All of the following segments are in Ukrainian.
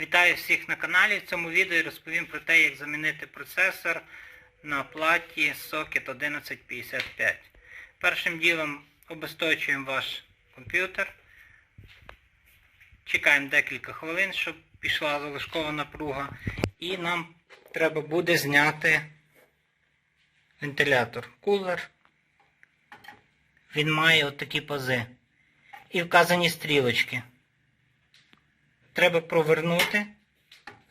Вітаю всіх на каналі. В цьому відео розповім про те, як замінити процесор на платі Socket 1155. Першим ділом обесточуємо ваш комп'ютер. Чекаємо декілька хвилин, щоб пішла залишкова напруга. І нам треба буде зняти вентилятор. Кулер. Він має отакі пази. І вказані стрілочки треба провернути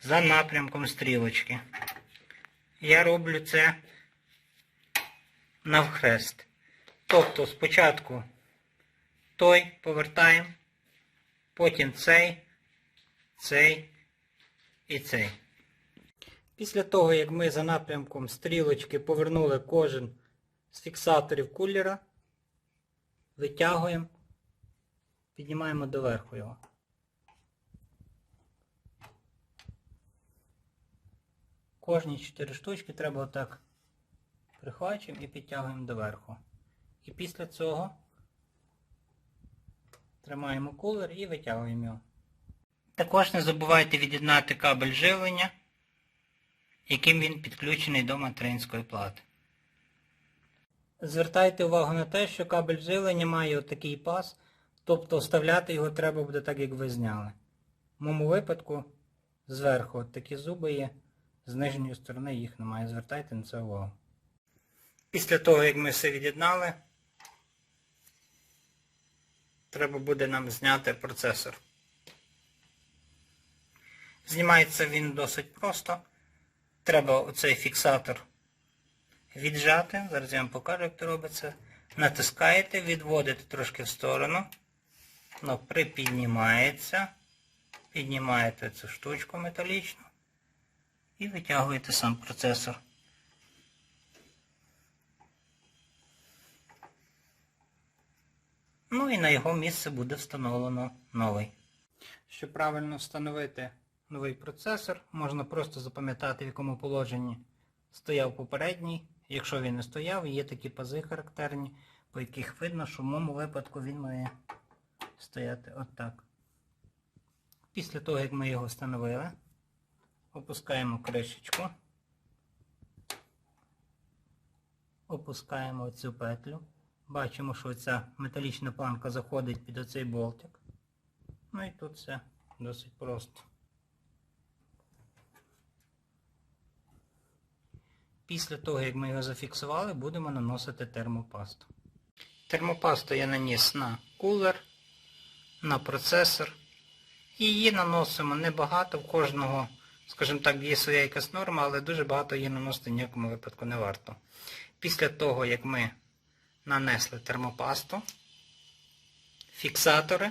за напрямком стрілочки. Я роблю це навхрест. Тобто спочатку той повертаємо, потім цей, цей і цей. Після того, як ми за напрямком стрілочки повернули кожен з фіксаторів кулера, витягуємо, піднімаємо доверху його. Кожні 4 штучки треба отак прихвачуємо і підтягуємо доверху. І після цього тримаємо кулер і витягуємо його. Також не забувайте від'єднати кабель живлення, яким він підключений до материнської плати. Звертайте увагу на те, що кабель живлення має отакий пас, тобто вставляти його треба буде так, як ви зняли. В моєму випадку зверху от такі зуби є, з нижньої сторони їх немає. Звертайте на це увагу. Після того, як ми все від'єднали, треба буде нам зняти процесор. Знімається він досить просто. Треба оцей фіксатор віджати. Зараз я вам покажу, як це робиться. Натискаєте, відводите трошки в сторону. Воно припіднімається. Піднімаєте цю штучку металічну і витягуєте сам процесор. Ну і на його місце буде встановлено новий. Щоб правильно встановити новий процесор, можна просто запам'ятати, в якому положенні стояв попередній. Якщо він не стояв, є такі пази характерні, по яких видно, що в моєму випадку він має стояти отак. Після того, як ми його встановили, опускаємо кришечку, опускаємо цю петлю. Бачимо, що ця металічна планка заходить під оцей болтик. Ну і тут все досить просто. Після того, як ми його зафіксували, будемо наносити термопасту. Термопасту я наніс на кулер, на процесор. І її наносимо небагато, в кожного, скажімо так, є своя якась норма, але дуже багато її наносити в ніякому випадку не варто. Після того, як ми нанесли термопасту, фіксатори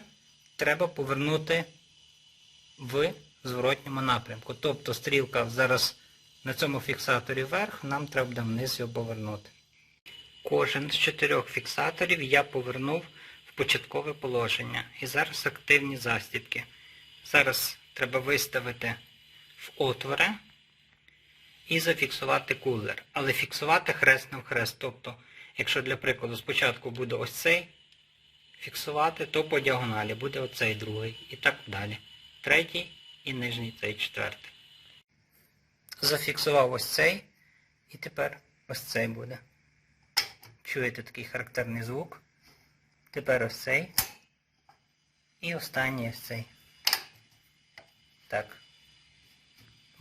треба повернути в зворотньому напрямку. Тобто стрілка зараз на цьому фіксаторі вверх, нам треба вниз його повернути. Кожен з чотирьох фіксаторів я повернув в початкове положення. І зараз активні застібки. Зараз треба виставити в отвори і зафіксувати кулер. Але фіксувати хрест навхрест. Тобто, якщо для прикладу спочатку буде ось цей фіксувати, то по діагоналі буде оцей другий. І так далі. Третій і нижній цей четвертий. Зафіксував ось цей. І тепер ось цей буде. Чуєте такий характерний звук. Тепер ось цей. І останній ось цей. Так.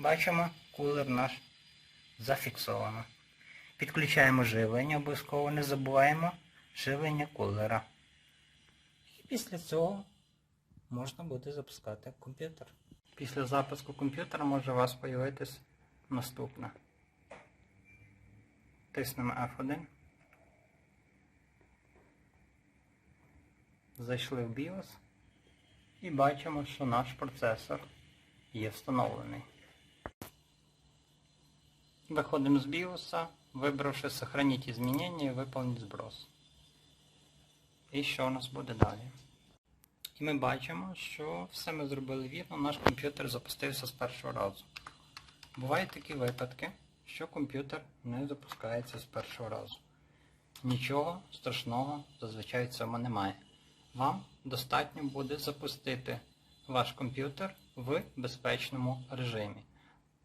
Бачимо, кулер наш зафіксовано. Підключаємо живлення, обов'язково не забуваємо живлення кулера. І після цього можна буде запускати комп'ютер. Після запуску комп'ютера може у вас з'явитись наступне. Тиснемо F1. Зайшли в BIOS і бачимо, що наш процесор є встановлений. Виходимо з BIOS, вибравши «Сохраніть змінення і виповніть зброс. І що у нас буде далі? І ми бачимо, що все ми зробили вірно, наш комп'ютер запустився з першого разу. Бувають такі випадки, що комп'ютер не запускається з першого разу. Нічого страшного зазвичай в цьому немає. Вам достатньо буде запустити ваш комп'ютер в безпечному режимі.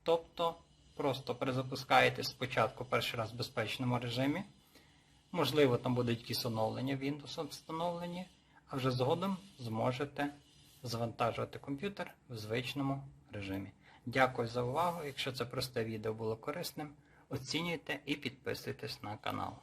Тобто просто перезапускаєте спочатку перший раз в безпечному режимі. Можливо, там будуть якісь оновлення Windows встановлені, а вже згодом зможете завантажувати комп'ютер в звичному режимі. Дякую за увагу. Якщо це просте відео було корисним, оцінюйте і підписуйтесь на канал.